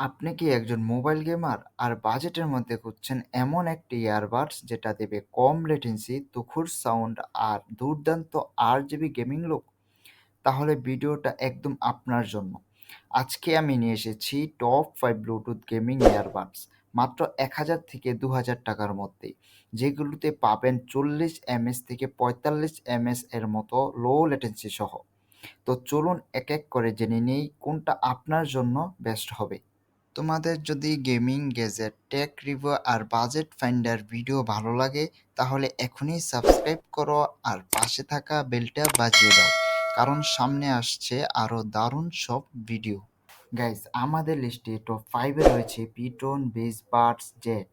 আপনি কি একজন মোবাইল গেমার আর বাজেটের মধ্যে খুঁজছেন এমন একটি ইয়ারবাডস যেটা দেবে কম লেটেন্সি, তুখুর সাউন্ড আর দুর্দান্ত আর জিবি গেমিং লুক? তাহলে ভিডিওটা একদম আপনার জন্য। আজকে আমি নিয়ে এসেছি top five Bluetooth gaming earbuds মাত্র এক হাজার থেকে দু হাজার টাকার মধ্যে যেগুলোতে পাবেন চল্লিশ এমএস থেকে পঁয়তাল্লিশ এমএস এর মতো লো লেটেন্সি সহ তো চলুন এক এক করে জেনে নেই কোনটা আপনার জন্য বেস্ট হবে তোমাদের যদি গেমিং, গ্যাজেট, টেক, রিভিউ আর বাজেট ফাইন্ডার ভিডিও ভালো লাগে, তাহলে এখনই সাবস্ক্রাইব করো আর পাশে থাকা বেলটা বাজিয়ে দাও, কারণ সামনে আসছে আরও দারুণ সব ভিডিও। গাইস আমাদের লিস্টে টপ ফাইভে রয়েছে পিটন বেস বার্ডস জেট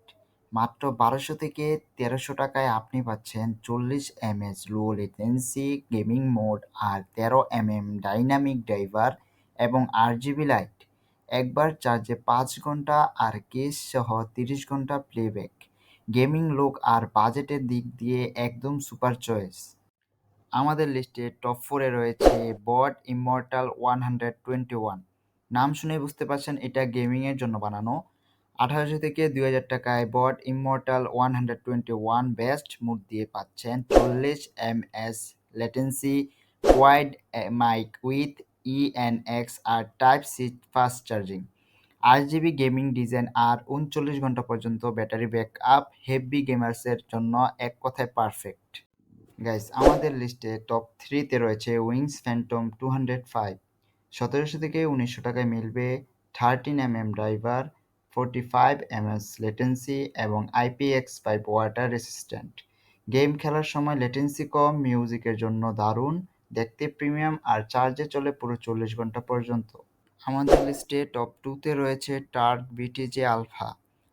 মাত্র বারোশো থেকে তেরোশো টাকায় আপনি পাচ্ছেন চল্লিশ MS low latency gaming mode আর তেরো এমএম ডাইনামিক ড্রাইভার এবং আর জিবি লাইট একবার চার্জে পাঁচ ঘণ্টা আর কেস সহ তিরিশ ঘণ্টা প্লেব্যাক গেমিং লুক আর বাজেটের দিক দিয়ে একদম সুপার চয়েস আমাদের লিস্টে টপ ফোরে রয়েছে Boat Immortal one hundred twenty one নাম শুনে বুঝতে পারছেন, এটা গেমিংয়ের জন্য বানানো। আঠারোশো থেকে দুই হাজার টাকায় Boat Immortal one hundred twenty one best mood দিয়ে পাচ্ছেন চল্লিশ M S latency wide mic with ENX R type C fast charging আট জিবি গেমিং ডিজাইন আর উনচল্লিশ ঘণ্টা পর্যন্ত ব্যাটারি ব্যাক আপ হেভি গেমার্সের জন্য এক কথায় পারফেক্ট গাইস আমাদের লিস্টে টপ থ্রিতে রয়েছে Wings Phantom two hundred five সতেরোশো থেকে উনিশশো টাকায় মিলবে thirteen M M driver forty five M S latency এবং IPX five water resistant game খেলার সময় লেটেন্সি কম মিউজিকের জন্য দারুণ। দেখতে প্রিমিয়াম আর চার্জে চলে পুরো চল্লিশ ঘণ্টা পর্যন্ত। আমাদের লিস্টে টপ টুতে রয়েছে টার্ক বিটিজে আলফা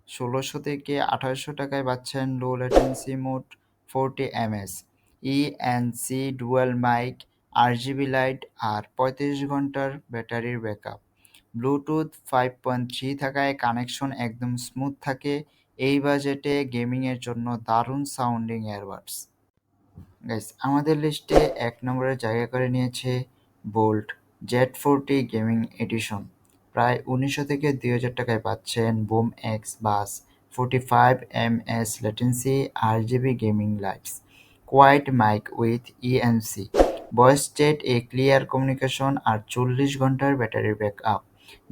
ষোলোশো থেকে আঠারোশো টাকায় পাচ্ছেন low latency mode forty MS ENC dual mic আর জিবি লাইট আর পঁয়ত্রিশ ঘণ্টার ব্যাটারির backup Bluetooth five point three থাকায় কানেকশন একদম স্মুথ থাকে। এই বাজেটে গেমিংয়ের জন্য দারুণ সাউন্ডিং এয়ারবাডস গাইস আমাদের লিস্টে এক নম্বরে জায়গা করে নিয়েছে Boult Z forty gaming edition প্রায় উনিশশো থেকে দুই হাজার টাকায় পাচ্ছেন Boom X bass forty five M S latency R GB gaming lights quiet mic with ENC voice chat A clear communication আর চল্লিশ ঘণ্টার ব্যাটারি ব্যাক আপ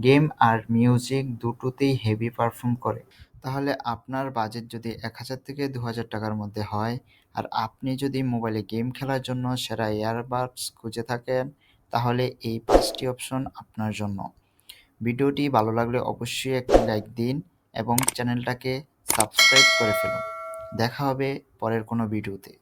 গেম আর মিউজিক দুটোতেই হেভি পারফর্ম করে। তাহলে আপনার বাজেট যদি এক হাজার থেকে দু হাজার টাকার মধ্যে হয়, আর আপনি যদি মোবাইলে গেম খেলার জন্য সেরা ইয়ারবাডস খুঁজে থাকেন, তাহলে এই পাঁচটি অপশন আপনার জন্য। ভিডিওটি ভালো লাগলে অবশ্যই একটি লাইক দিন এবং চ্যানেলটাকে সাবস্ক্রাইব করে ফেলুন। দেখা হবে পরের কোনো ভিডিওতে।